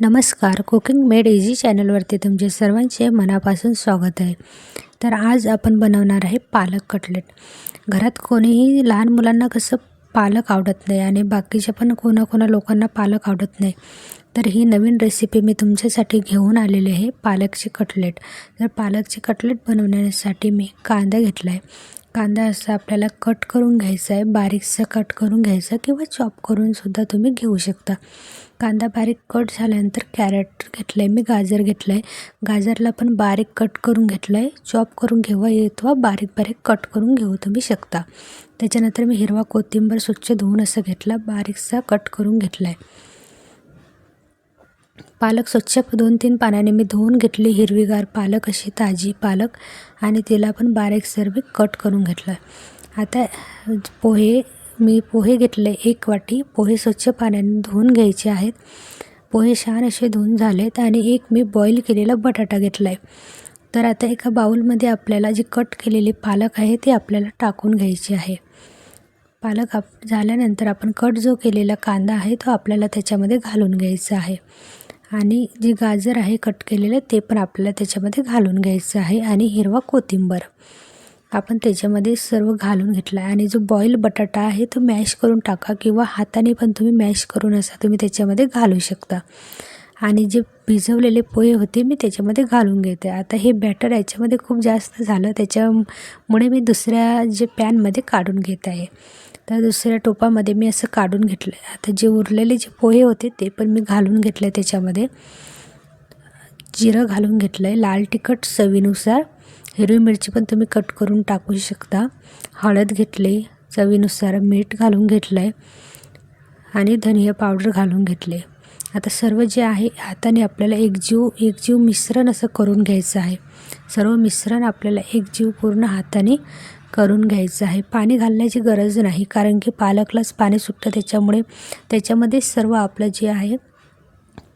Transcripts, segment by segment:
नमस्कार. Cooking made easy चॅनलवरती तुमचे सर्वांचे मनापासून स्वागत आहे. तर आज आपण बनवणार आहे पालक कटलेट. घरात कोणीही लहान मुलांना कसं पालक आवडत नाही आणि बाकीच्या पण कोणाकोणा लोकांना पालक आवडत नाही. तर ही नवीन रेसिपी मी तुमच्यासाठी घेऊन आलेली आहे पालकचे कटलेट तर पालकचे कटलेट बनवण्यासाठी मी कांदा घेतला आहे कांदा असा आपल्याला कट करून घ्यायचा आहे बारीकसा कट करून घ्यायचा किंवा चॉप करूनसुद्धा तुम्ही घेऊ शकता. कांदा बारीक कट झाल्यानंतर कॅरेट घेतलं आहे मी गाजर घेतलं आहे गाजरला पण बारीक कट करून घेतलं आहे चॉप करून घेवा येतो बारीक बारीक कट करून घेऊ तुम्ही शकता. त्याच्यानंतर मी हिरवा कोथिंबर स्वच्छ धुवून असं घेतला बारीकसा कट करून घेतला आहे पालक स्वच्छ दोन तीन पाण्याने मी धुवून घेतली हिरवीगार पालक अशी ताजी पालक आणि तिला पण बारीक सर्व कट करून घेतलं. आता पोहे मी पोहे घेतले एक वाटी. पोहे स्वच्छ पाण्याने धुवून घ्यायचे आहेत. पोहे छान असे धुवून झालेत आणि एक मी बॉईल केलेला बटाटा घेतला आहे तर आता एका बाऊलमध्ये आपल्याला जी कट केलेली पालक आहे ती आपल्याला टाकून घ्यायची आहे. पालक आप झाल्यानंतर आपण कट जो केलेला कांदा आहे तो आपल्याला त्याच्यामध्ये घालून घ्यायचा आहे. आणि जे गाजर आहे कट केलेलं ते पण आपल्याला त्याच्यामध्ये घालून घ्यायचं आहे. आणि हिरवा कोथिंबर आपण त्याच्यामध्ये सर्व घालून घेतला आहे आणि जो बॉईल बटाटा आहे तो मॅश करून टाका किंवा हाताने पण तुम्ही मॅश करून असा तुम्ही त्याच्यामध्ये घालू शकता. आणि जे भिजवलेले पोहे होते मी त्याच्यामध्ये घालून घेते. आता हे बॅटर याच्यामध्ये खूप जास्त झालं त्याच्यामुळे मी दुसऱ्या जे पॅनमध्ये काढून घेत आहे. तर दुसऱ्या टोपामध्ये मी असं काढून घेतलं आहे आता जे उरलेले जे पोहे होते ते पण मी घालून घेतले त्याच्यामध्ये. जिरं घालून घेतलं आहे लाल तिखट चवीनुसार. हिरवी मिरची पण तुम्ही कट करून टाकू शकता. हळद घेतले चवीनुसार मीठ घालून घेतलं आहे आणि धनिया पावडर घालून घेतले आता सर्व जे आहे हाताने आपल्याला एकजीव एकजीव मिश्रण असं करून घ्यायचं आहे. सर्व मिश्रण आपल्याला एकजीव पूर्ण हाताने करून घ्यायचं आहे. पाणी घालण्याची गरज नाही कारण की पालकलाच पाणी सुटतं. त्याच्यामुळे त्याच्यामध्ये सर्व आपलं जे आहे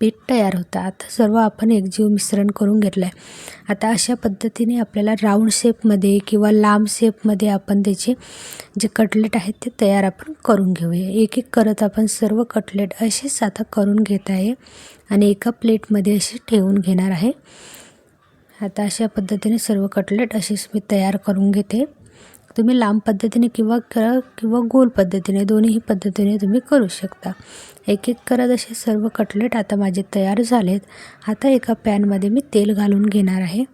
पीठ तयार होतं. आता सर्व आपण एकजीव मिश्रण करून घेतलं आहे आता अशा पद्धतीने आपल्याला राऊंड शेपमध्ये किंवा लांब शेपमध्ये आपण त्याचे जे कटलेट आहेत ते तयार आपण करून घेऊया. एक एक करत आपण सर्व कटलेट असेच आता करून घेत आहे आणि एका प्लेटमध्ये असे ठेवून घेणार आहे. आता अशा पद्धतीने सर्व कटलेट असेच मी तयार करून घेते. तुम्ही लांब पद्धतीने किंवा कर किंवा गोल पद्धतीने दोन्हीही पद्धतीने तुम्ही करू शकता. एक एक करत असे सर्व कटलेट आता माझे तयार झालेत. आता एका पॅनमध्ये मी तेल घालून घेणार आहे.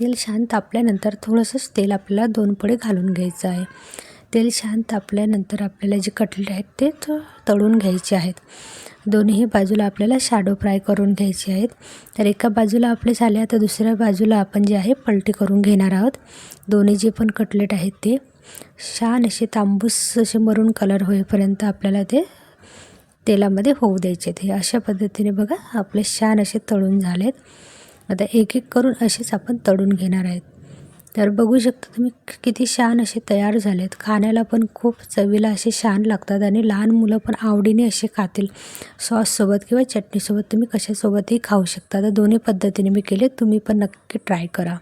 तेल छान तापल्यानंतर थोडंसंच तेल आपल्याला दोन पडे घालून घ्यायचं आहे. तेल छान तापल्यानंतर आपल्याला जे कटलेट आहेत ते तळून घ्यायचे आहेत. दोन्ही बाजूला आपल्याला शॅडो फ्राय करून घ्यायचे आहेत. तर एका बाजूला आपले झाले आता दुसऱ्या बाजूला आपण जे आहे पलटी करून घेणार आहोत. दोन्ही जे पण कटलेट आहेत ते छान असे तांबूस असे मरून कलर होईपर्यंत आपल्याला ते तेलामध्ये होऊ द्यायचे ते अशा पद्धतीने बघा आपले छान असे तळून झालेत. आता एक एक करून असेच आपण तळून घेणार आहेत. तर बघू शकता तुम्ही किती छान असे तयार झालेत. खाण्याला पण खूप चवीला असे छान लागतात आणि लहान मुलं पण आवडीने असे खातील. सॉससोबत किंवा चटणीसोबत तुम्ही कशासोबतही खाऊ शकता. तर दोन्ही पद्धतीने मी केले तुम्ही पण नक्की ट्राय करा.